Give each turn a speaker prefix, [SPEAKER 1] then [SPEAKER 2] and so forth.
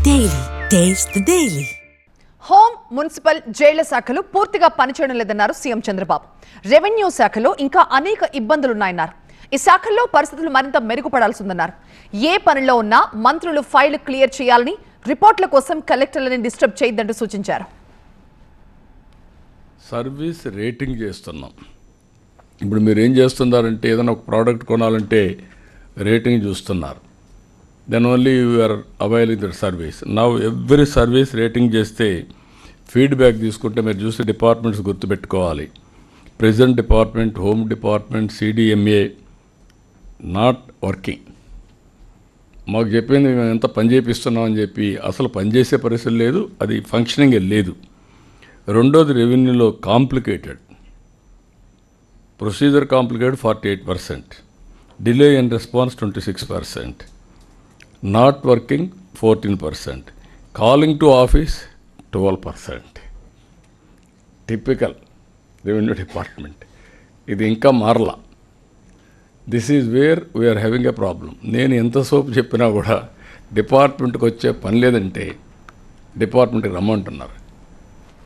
[SPEAKER 1] Daily. Taste the Daily.
[SPEAKER 2] హోం municipal జైళ్ళ శాఖలు పూర్తిగా పనిచేయడం లేదన్నారు సీఎం చంద్రబాబు రెవెన్యూ శాఖలో ఇంకా అనేక ఇబ్బందులున్నాయన్నారు ఈ శాఖల్లో పరిస్థితులు మరింత మెరుగుపడాల్సి ఉందన్నారు ఏ పనిలో ఉన్నా మంత్రులు ఫైల్ క్లియర్ చేయాలని రిపోర్ట్ల కోసం కలెక్టర్లని డిస్టర్బ్ చేయొద్దంటూ సూచించారు
[SPEAKER 3] సర్వీస్ రేటింగ్ చేస్తున్నాం ఇప్పుడు మీరు ఏం చేస్తున్నారంటే ఏదైనా ఒక ప్రోడక్ట్ కొనాలంటే రేటింగ్ చూస్తున్నారు then only you're availing that service now every service rating చేస్తే ఫీడ్బ్యాక్ తీసుకుంటే మీరు చూసే డిపార్ట్మెంట్స్ గుర్తుపెట్టుకోవాలి. Present department home department CDMA not working మాకు చెప్పింది మేము ఎంత పని చేపిస్తున్నామని చెప్పి అసలు పనిచేసే పరిస్థితి లేదు అది ఫంక్షనింగ్ లేదు. రెండోది రెవెన్యూలో complicated procedure complicated forty eight percent delay in response twenty six percent not working fourteen percent. Calling to office twelve percent. Typical revenue department. ఇది ఇంకా మారలా. This is where we're having a problem. నేను ఎంత సోపు చెప్పినా కూడా డిపార్ట్మెంట్కి వచ్చే పని లేదంటే డిపార్ట్మెంట్కి రమ్మంటున్నారు.